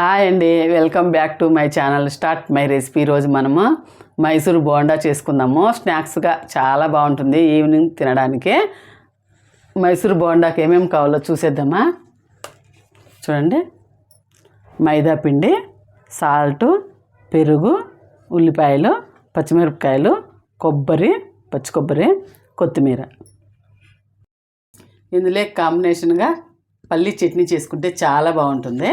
Hi అండి welcome back to my channel start my recipe. రోజు మనము మైసూరు బోండా చేసుకుందాము. స్నాక్స్గా చాలా బాగుంటుంది ఈవినింగ్ తినడానికి. మైసూరు బోండాకి ఏమేమి కావాలో చూసేద్దామా? చూడండి. మైదా పిండి సాల్ట్ పెరుగు ఉల్లిపాయలు పచ్చిమిరపకాయలు కొబ్బరి పచ్చి కొబ్బరి కొత్తిమీర. ఇందులో కాంబినేషన్గా పల్లి చట్నీ చేసుకుంటే చాలా బాగుంటుంది.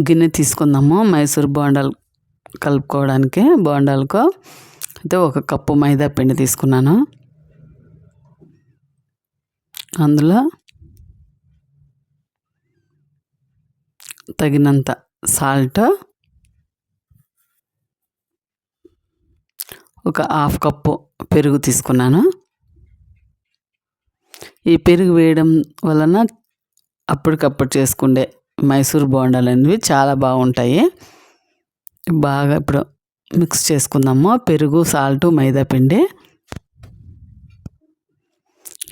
గిన్నె తీసుకుందాము మైసూర్ బోండాలు కలుపుకోవడానికి బోండాలకు. అయితే ఒక కప్పు మైదా పిండి తీసుకున్నాను. అందులో తగినంత సాల్ట్ ఒక హాఫ్ కప్పు పెరుగు తీసుకున్నాను. ఈ పెరుగు వేయడం వలన అప్పటికప్పుడు చేసుకుండే మైసూర్ బోండాలు అనేవి చాలా బాగుంటాయి. బాగా ఇప్పుడు మిక్స్ చేసుకుందాము. పెరుగు సాల్ట్ మైదా పిండి.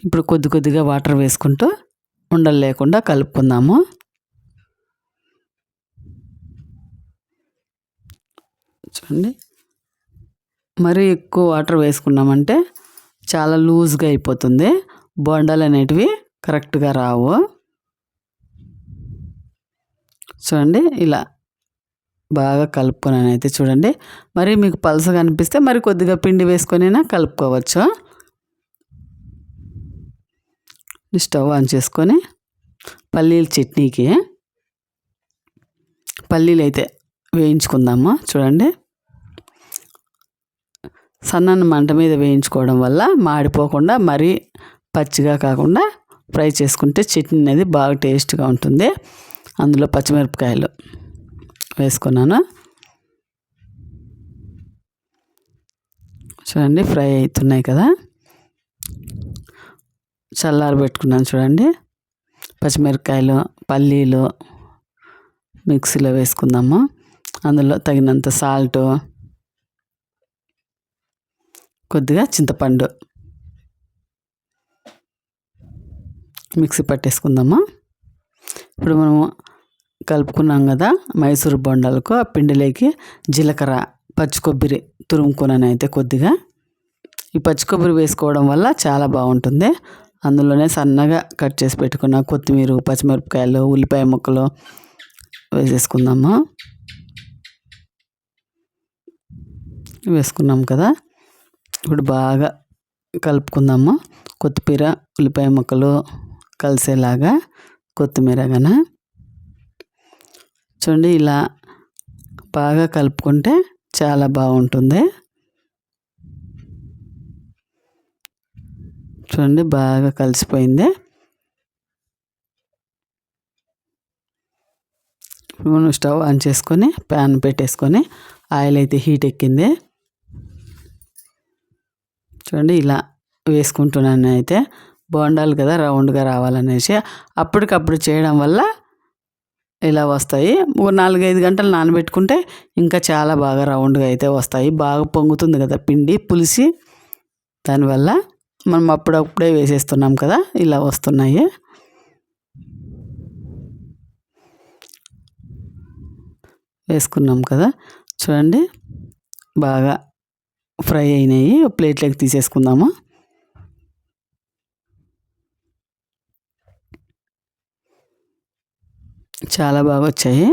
ఇప్పుడు కొద్ది కొద్దిగా వాటర్ వేసుకుంటూ ఉండలు లేకుండా కలుపుకుందాము. చూడండి. మరీ ఎక్కువ వాటర్ వేసుకున్నామంటే చాలా లూజ్గా అయిపోతుంది. బోండాలు అనేటివి కరెక్ట్గా రావు. చూడండి ఇలా బాగా కలుపుకున్నాను అయితే చూడండి. మరి మీకు పలసగా అనిపిస్తే మరి కొద్దిగా పిండి వేసుకొనైనా కలుపుకోవచ్చు. స్టవ్ ఆన్ చేసుకొని పల్లీల చట్నీకి పల్లీలు అయితే వేయించుకుందాము చూడండి. సన్నని మంట మీద వేయించుకోవడం వల్ల మాడిపోకుండా మరీ పచ్చిగా కాకుండా ఫ్రై చేసుకుంటే చట్నీ అనేది బాగా టేస్ట్గా ఉంటుంది. అందులో పచ్చిమిరపకాయలు వేసుకున్నాను. చూడండి ఫ్రై అవుతున్నాయి కదా. చల్లారి పెట్టుకున్నాను చూడండి. పచ్చిమిరపకాయలు పల్లీలు మిక్సీలో వేసుకుందాము. అందులో తగినంత సాల్ట్ కొద్దిగా చింతపండు మిక్సీ పట్టేసుకుందాము. ఇప్పుడు మనం కలుపుకున్నాం కదా మైసూర్ బొండాలకు ఆ పిండిలోకి జీలకర్ర పచ్చి కొబ్బరి తురుముకున్నాను అయితే కొద్దిగా. ఈ పచ్చి కొబ్బరి వేసుకోవడం వల్ల చాలా బాగుంటుంది. అందులోనే సన్నగా కట్ చేసి పెట్టుకున్న కొత్తిమీర పచ్చిమిరపకాయలు ఉల్లిపాయ ముక్కలు వేసేసుకుందాము. వేసుకున్నాం కదా. ఇప్పుడు బాగా కలుపుకుందాము. కొత్తిమీర ఉల్లిపాయ ముక్కలు కలిసేలాగా కొత్తిమీర గన చూడండి ఇలా బాగా కలుపుకుంటే చాలా బాగుంటుంది. చూడండి బాగా కలిసిపోయింది. నూనె స్టవ్ ఆన్ చేసుకొని ప్యాన్ పెట్టేసుకొని ఆయిల్ అయితే హీట్ ఎక్కింది. చూడండి ఇలా వేసుకుంటున్నాను అయితే బోండాలు కదా రౌండ్గా రావాలనేసి అప్పటికప్పుడు చేయడం వల్ల ఇలా వస్తాయి. నాలుగైదు గంటలు నానబెట్టుకుంటే ఇంకా చాలా బాగా రౌండ్గా అయితే వస్తాయి. బాగా పొంగుతుంది కదా పిండి పులిసి. దానివల్ల మనం అప్పుడప్పుడే వేసేస్తున్నాం కదా ఇలా వస్తున్నాయి. వేసుకున్నాం కదా. చూడండి బాగా ఫ్రై అయినాయి. ప్లేట్లోకి తీసేసుకుందాము. చాలా బాగా వచ్చాయి.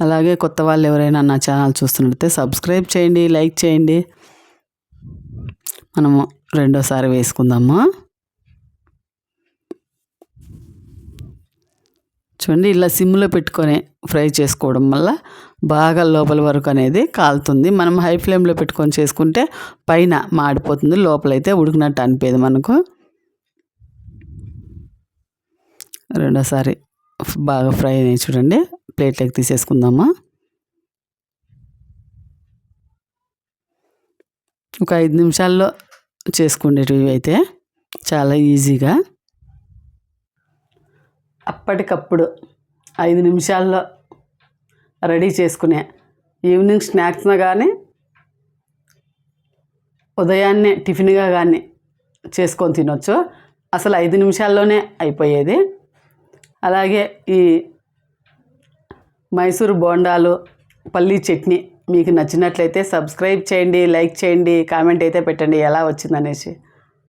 అలాగే కొత్త వాళ్ళు ఎవరైనా నా ఛానల్ చూస్తున్నట్టే సబ్స్క్రైబ్ చేయండి లైక్ చేయండి. మనము రెండోసారి వేసుకుందాము? చూడండి ఇలా సిమ్లో పెట్టుకొని ఫ్రై చేసుకోవడం వల్ల బాగా లోపల వరకు అనేది కాలుతుంది. మనం హై ఫ్లేమ్లో పెట్టుకొని చేసుకుంటే పైన మాడిపోతుంది లోపలైతే ఉడికినట్టు అనిపేది మనకు. రెండోసారి బాగా ఫ్రై అయినాయి చూడండి. ప్లేట్లోకి తీసేసుకుందామా. ఒక ఐదు నిమిషాల్లో చేసుకునేటివి అయితే చాలా ఈజీగా. అప్పటికప్పుడు ఐదు నిమిషాల్లో రెడీ చేసుకునే ఈవినింగ్ స్నాక్స్గా కానీ ఉదయాన్నే టిఫిన్గా కానీ చేసుకొని తినొచ్చు. అసలు ఐదు నిమిషాల్లోనే అయిపోయేది. అలాగే ఈ మైసూరు బోండాలు పల్లీ చట్నీ మీకు నచ్చినట్లయితే సబ్స్క్రైబ్ చేయండి లైక్ చేయండి కామెంట్ అయితే పెట్టండి ఎలా వచ్చిందనేసి.